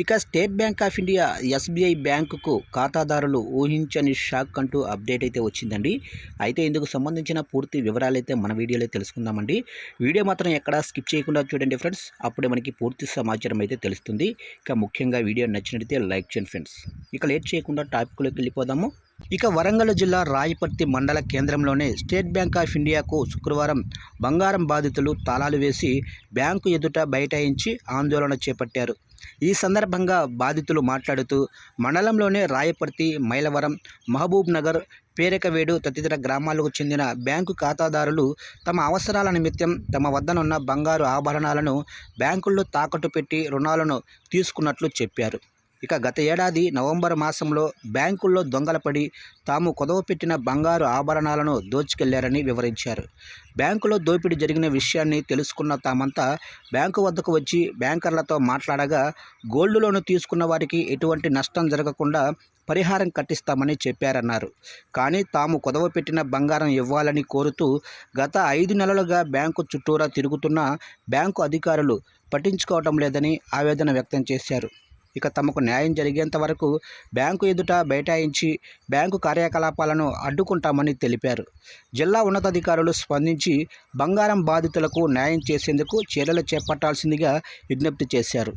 ఇక state bank of India SBI బ్యాంకుకు ఖాతాదారులు ఊహించని షాక్ అంటూ అప్డేట్ అయితే వచ్చిందండి. అయితే ఇందుకు సంబంధించిన పూర్తి వివరాలైతే మన వీడియోలో తెలుసుకుందామండి. వీడియో మాత్రం ఎక్కడా స్కిప్ చేయకుండా చూడండి ఫ్రెండ్స్. అప్పుడే మనకి పూర్తి సమాచారం అయితే తెలుస్తుంది. ఇక ముఖ్యంగా వీడియో నచ్చినట్లయితే లైక్ చేయండి ఫ్రెండ్స్. ఇక లేట్ చేయకుండా టాపిక్లోకి వెళ్ళిపోదాము. ఇక వరంగల్ జిల్లా రాయపర్తి మండల కేంద్రంలోనే స్టేట్ బ్యాంక్ ఆఫ్ ఇండియాకు శుక్రవారం బంగారం బాధితులు తాళాలు వేసి బ్యాంకు ఎదుట బైఠాయించి ఆందోళన చేపట్టారు. ఈ సందర్భంగా సందర్భంగా బాధితులు మాట్లాడుతూ మండలంలోనే రాయపర్తి మైలవరం మహబూబ్ నగర్ పేరెకవేడు తదితర గ్రామాలకు చెందిన బ్యాంకు ఖాతాదారులు తమ అవసరాల నిమిత్తం తమ వద్దనున్న బంగారు ఆభరణాలను బ్యాంకుల్లో తాకట్టు పెట్టి రుణాలను తీసుకున్నట్లు చెప్పారు. ఇక గత ఏడాది నవంబర్ మాసంలో బ్యాంకుల్లో దొంగలపడి తాము కుదవపెట్టిన బంగారు ఆభరణాలను దోచుకెళ్ళారని వివరించారు. బ్యాంకులో దోపిడీ జరిగిన విషయాన్ని తెలుసుకున్న తామంతా బ్యాంకు వద్దకు వచ్చి బ్యాంకర్లతో మాట్లాడగా గోల్డ్ లోను తీసుకున్న వారికి ఎటువంటి నష్టం జరగకుండా పరిహారం కట్టిస్తామని చెప్పారన్నారు. కానీ తాము కుదవపెట్టిన బంగారం ఇవ్వాలని కోరుతూ గత ఐదు నెలలుగా బ్యాంకు చుట్టూరా తిరుగుతున్న బ్యాంకు అధికారులు పట్టించుకోవటం లేదని ఆవేదన వ్యక్తం చేశారు. ఇక తమకు న్యాయం జరిగేంత వరకు బ్యాంకు ఎదుట బైఠాయించి బ్యాంకు కార్యకలాపాలను అడ్డుకుంటామని తెలిపారు. జిల్లా ఉన్నతాధికారులు స్పందించి బంగారం బాధితులకు న్యాయం చేసేందుకు చర్యలు చేపట్టాల్సిందిగా విజ్ఞప్తి చేశారు.